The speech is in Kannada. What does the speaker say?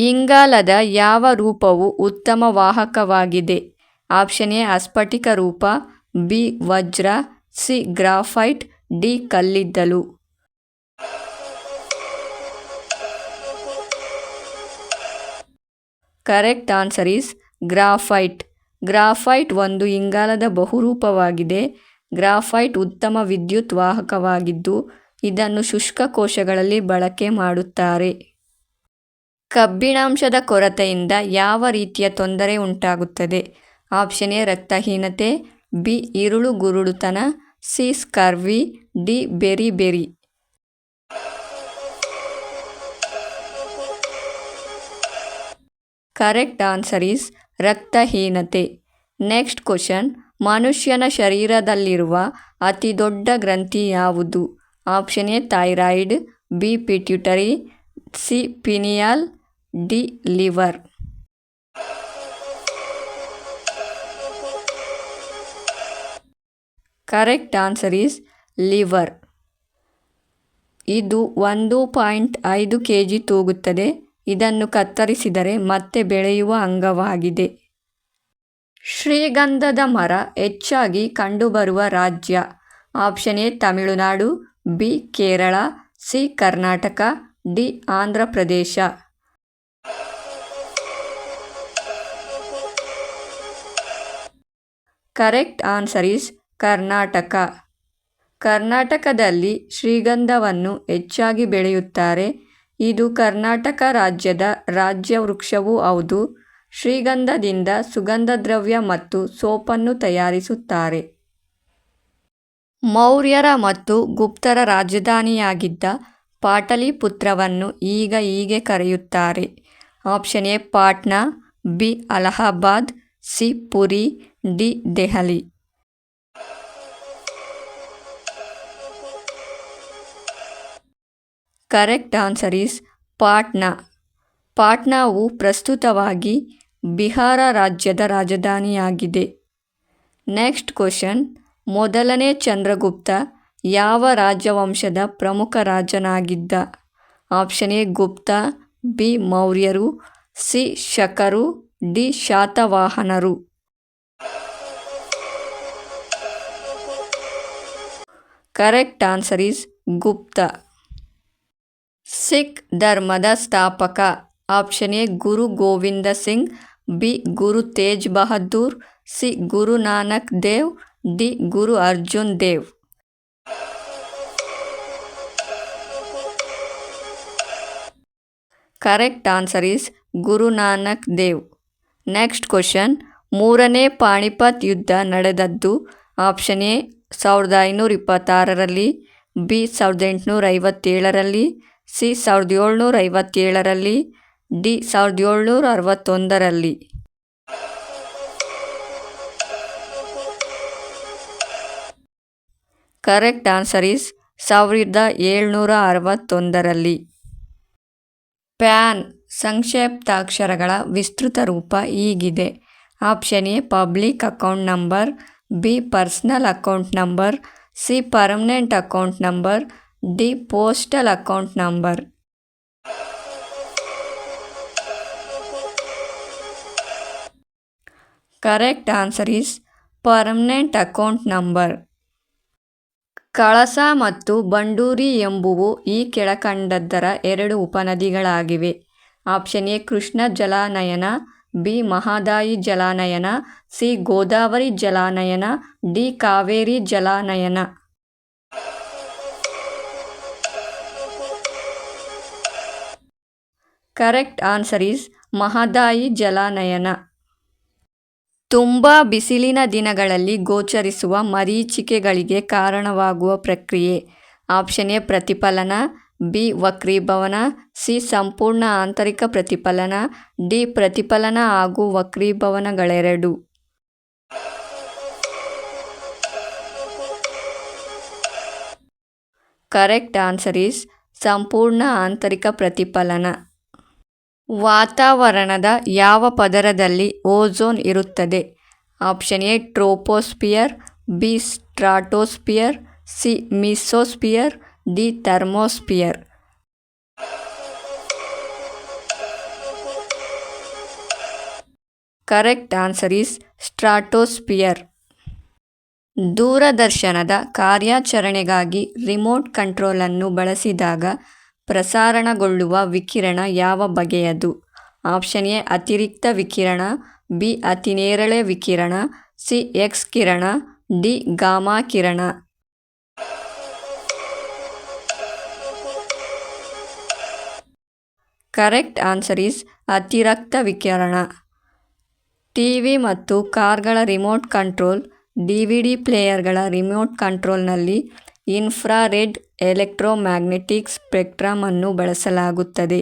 ಇಂಗಾಲದ ಯಾವ ರೂಪವು ಉತ್ತಮ ವಾಹಕವಾಗಿದೆ? ಆಪ್ಷನ್ ಎ ಅಸ್ಫಟಿಕ ರೂಪ, ಬಿ, ವಜ್ರ, ಸಿ, ಗ್ರಾಫೈಟ್, ಡಿ, ಕಲ್ಲಿದ್ದಲು. Correct answer is graphite. Graphite ಒಂದು ಇಂಗಾಲದ ಬಹುರೂಪವಾಗಿದೆ. ಗ್ರಾಫೈಟ್ ಉತ್ತಮ ವಿದ್ಯುತ್ ವಾಹಕವಾಗಿದ್ದು, ಇದನ್ನು ಶುಷ್ಕ ಕೋಶಗಳಲ್ಲಿ ಬಳಕೆ ಮಾಡುತ್ತಾರೆ. ಕಬ್ಬಿಣಾಂಶದ ಕೊರತೆಯಿಂದ ಯಾವ ರೀತಿಯ ತೊಂದರೆ ಉಂಟಾಗುತ್ತದೆ? ಆಪ್ಷನ್ ಎ, ರಕ್ತಹೀನತೆ, ಬಿ ಇರುಳು ಗುರುಳುತನ, C, scurvy, D, beriberi. Correct answer is ರಕ್ತಹೀನತೆ. ನೆಕ್ಸ್ಟ್ ಕ್ವಶನ್, ಮನುಷ್ಯನ ಶರೀರದಲ್ಲಿರುವ ಅತಿ ದೊಡ್ಡ ಗ್ರಂಥಿ ಯಾವುದು? Option A, thyroid, B, pituitary, C, pineal D liver correct answer is liver. ಇದು ಒಂದು ಪಾಯಿಂಟ್ ಐದು ಕೆ ಜಿ ತೂಗುತ್ತದೆ. ಇದನ್ನು ಕತ್ತರಿಸಿದರೆ ಮತ್ತೆ ಬೆಳೆಯುವ ಅಂಗವಾಗಿದೆ. ಶ್ರೀಗಂಧದ ಮರ ಹೆಚ್ಚಾಗಿ ಕಂಡುಬರುವ ರಾಜ್ಯ. Option A, Tamil Nadu, B, Kerala, C, Karnataka, D, Andhra Pradesh. Correct answer is Karnataka. ಕರ್ನಾಟಕದಲ್ಲಿ ಶ್ರೀಗಂಧವನ್ನು ಹೆಚ್ಚಾಗಿ ಬೆಳೆಯುತ್ತಾರೆ. ಇದು ಕರ್ನಾಟಕ ರಾಜ್ಯದ ರಾಜ್ಯ ವೃಕ್ಷವೂ ಹೌದು. ಶ್ರೀಗಂಧದಿಂದ ಸುಗಂಧ ದ್ರವ್ಯ ಮತ್ತು ಸೋಪನ್ನು ತಯಾರಿಸುತ್ತಾರೆ. ಮೌರ್ಯರ ಮತ್ತು ಗುಪ್ತರ ರಾಜಧಾನಿಯಾಗಿದ್ದ ಪಾಟಲಿಪುತ್ರವನ್ನು ಈಗ ಹೀಗೆ ಕರೆಯುತ್ತಾರೆ. Option A Patna, B Allahabad C, Puri, D, Delhi. Correct answer is Patna. ಪಾಟ್ನಾವು ಪ್ರಸ್ತುತವಾಗಿ ಬಿಹಾರ ರಾಜ್ಯದ ರಾಜಧಾನಿಯಾಗಿದೆ. ನೆಕ್ಸ್ಟ್ ಕ್ವಶನ್, ಮೊದಲನೇ ಚಂದ್ರಗುಪ್ತ ಯಾವ ರಾಜವಂಶದ ಪ್ರಮುಖ ರಾಜನಾಗಿದ್ದ? ಆಪ್ಷನ್ ಎ, ಗುಪ್ತ, ಬಿ, ಮೌರ್ಯರು, ಸಿ, ಶಕರು D ಶಾತವಾಹನರು correct answer is Gupta. Sikh ಧರ್ಮದ ಸ್ಥಾಪಕ. Option A, Guru Govind Singh. B, Guru Tegh Bahadur. C, Guru Nanak Dev. D, Guru Arjun Dev. Correct answer is Guru Nanak Dev. Next question ಮೂರನೇ ಪಾಣಿಪತ್ ಯುದ್ಧ ನಡೆದದ್ದು. ಆಪ್ಷನ್ ಎ ಸಾವಿರದ ಐನೂರ ಇಪ್ಪತ್ತಾರರಲ್ಲಿ ಬಿ ಸಾವಿರದ ಎಂಟುನೂರ ಐವತ್ತೇಳರಲ್ಲಿ ಸಿ ಸಾವಿರದ ಏಳ್ನೂರ ಐವತ್ತೇಳರಲ್ಲಿ ಡಿ ಸಾವಿರದ ಏಳ್ನೂರ ಅರವತ್ತೊಂದರಲ್ಲಿ ಕರೆಕ್ಟ್ ಆನ್ಸರ್ ಇಸ್ ಸಾವಿರದ ಏಳ್ನೂರ ಅರವತ್ತೊಂದರಲ್ಲಿ ಪ್ಯಾನ್ ಸಂಕ್ಷಿಪ್ತಾಕ್ಷರಗಳ ವಿಸ್ತೃತ ರೂಪ ಈಗಿದೆ option A, public account number, B, personal account number, C, permanent account number, D, postal account number. Correct answer is permanent account number. Kalasa ಮತ್ತು ಬಂಡೂರಿ ಎಂಬುವು ಈ ಕೆಳಕಂಡದ್ದರ ಎರಡು ಉಪನದಿಗಳಾಗಿವೆ. ಆಪ್ಷನ್ ಎ, ಕೃಷ್ಣ ಜಲಾನಯನ, ಬಿ, ಮಹಾದಾಯಿ ಜಲಾನಯನ, ಸಿ, ಗೋದಾವರಿ ಜಲಾನಯನ, ಡಿ, ಕಾವೇರಿ ಜಲಾನಯನ. ಕರೆಕ್ಟ್ ಆನ್ಸರ್ ಈಸ್ ಮಹದಾಯಿ ಜಲಾನಯನ. ತುಂಬ ಬಿಸಿಲಿನ ದಿನಗಳಲ್ಲಿ ಗೋಚರಿಸುವ ಮರೀಚಿಕೆಗಳಿಗೆ ಕಾರಣವಾಗುವ ಪ್ರಕ್ರಿಯೆ. ಆಪ್ಷನ್ ಎ, ಪ್ರತಿಫಲನ ಬಿ ವಕ್ರೀಭವನ, ಸಿ ಸಂಪೂರ್ಣ ಆಂತರಿಕ ಪ್ರತಿಫಲನ, ಡಿ ಪ್ರತಿಫಲನ ಹಾಗೂ ವಕ್ರೀಭವನಗಳೆರಡು. ಕರೆಕ್ಟ್ ಆನ್ಸರ್ ಈಸ್ ಸಂಪೂರ್ಣ ಆಂತರಿಕ ಪ್ರತಿಫಲನ. ವಾತಾವರಣದ ಯಾವ ಪದರದಲ್ಲಿ ಓಝೋನ್ ಇರುತ್ತದೆ? Option A troposphere, B stratosphere, C mesosphere D thermosphere correct answer is stratosphere ದೂರದರ್ಶನದ ಕಾರ್ಯಾಚರಣೆಗಾಗಿ ರಿಮೋಟ್ ಕಂಟ್ರೋಲನ್ನು ಬಳಸಿದಾಗ ಪ್ರಸಾರಣಗೊಳ್ಳುವ ವಿಕಿರಣ ಯಾವ ಬಗೆಯದು? ಆಪ್ಷನ್ ಎ ಅತಿರಿಕ್ತ ವಿಕಿರಣ. ಬಿ ಅತಿನೇರಳೆ ವಿಕಿರಣ. ಸಿ ಎಕ್ಸ್ ಕಿರಣ. ಡಿ ಗಾಮಾ ಕಿರಣ. ಕರೆಕ್ಟ್ ಆನ್ಸರ್ ಈಸ್ ಅತಿರಕ್ತ ವಿಕಿರಣ. ಟಿ ವಿ ಮತ್ತು ಕಾರ್ಗಳ ರಿಮೋಟ್ ಕಂಟ್ರೋಲ್ ಡಿ ಪ್ಲೇಯರ್ಗಳ ರಿಮೋಟ್ ಕಂಟ್ರೋಲ್ನಲ್ಲಿ ಇನ್ಫ್ರಾರೆಡ್ ಎಲೆಕ್ಟ್ರೋಮ್ಯಾಗ್ನೆಟಿಕ್ ಸ್ಪೆಕ್ಟ್ರಮ್ ಅನ್ನು ಬಳಸಲಾಗುತ್ತದೆ.